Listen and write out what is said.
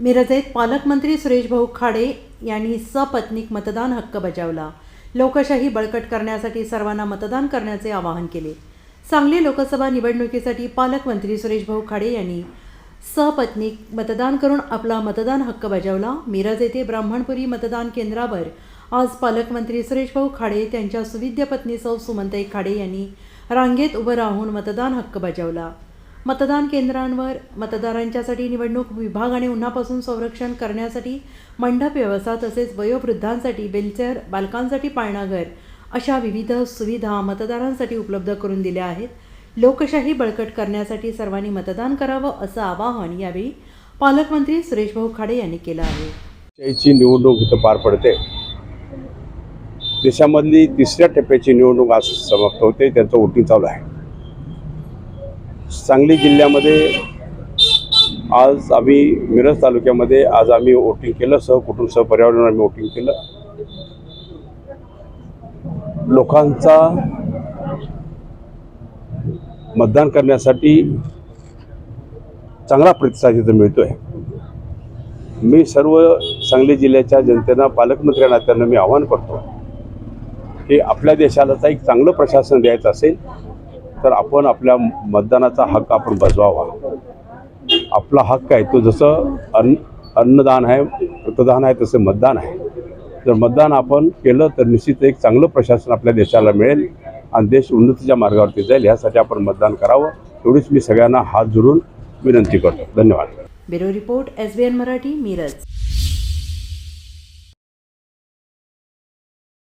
मिरजेत पालकमंत्री सुरेश भाऊ खाडे यांनी सपत्नीक मतदान हक्क बजावला. लोकशाही बळकट करण्यासाठी सर्वांना मतदान करण्याचे आवाहन केले. सांगली लोकसभा निवडणुकीसाठी पालकमंत्री सुरेश भाऊ खाडे यांनी सपत्नीक मतदान करून आपला मतदान हक्क बजावला. मिरज येथे ब्राह्मणपुरी मतदान केंद्रावर आज पालकमंत्री सुरेश भाऊ खाडे त्यांच्या सुविद्य पत्नी सौ सुमंताई खाडे यांनी रांगेत उभं राहून मतदान हक्क बजावला. मतदान केंद्रांवर मतदारांच्यासाठी निवडणूक विभागाने उन्हापासून संरक्षण करण्यासाठी मंडप व्यवस्था तसेच वयोवृद्धांसाठी बेलचेअर बालकांसाठी पाळणाघर अशा विविध सुविधा मतदारांसाठी उपलब्ध करून दिल्या आहेत. लोकशाही बळकट करण्यासाठी सर्वांनी मतदान करावं असं आवाहन यावेळी पालकमंत्री सुरेश भाऊ खाडे यांनी केलं आहे. याची निवडणूक इथं पार पडते. देशामधली तिसऱ्या टप्प्याची निवडणूक आज समाप्त होते. त्यांचं वोटिंग चालू आहे. सांगली जिल्ह्यामध्ये आज आम्ही मिरज तालुक्यामध्ये आज आम्ही वोटिंग केलं सहकुटुंब सहपर्यावरण आम्ही वोटिंग केलं. लोकांचा मतदान करण्यासाठी चांगला प्रतिसाद इथं मिळतोय. मी सर्व सांगली जिल्ह्याच्या जनतेना पालकमंत्री नात्यानं मी आवाहन करतो की आपल्या देशाला एक चांगलं प्रशासन द्यायचं असेल तर आपण आपल्या मतदानाचा हक्क आपण बजवावा. आपला हक्क आहे तो जसं अन्न अन्नदान आहे रक्तदान आहे तसं मतदान आहे. जर मतदान आपण केलं तर निश्चित एक चांगलं प्रशासन आपल्या देशाला मिळेल आणि देश उन्नतीच्या मार्गावरती जाईल यासाठी आपण मतदान करावं. एवढीच मी सगळ्यांना हात जोडून विनंती करतो. धन्यवाद. Bureau report S B N Marathi Miraj.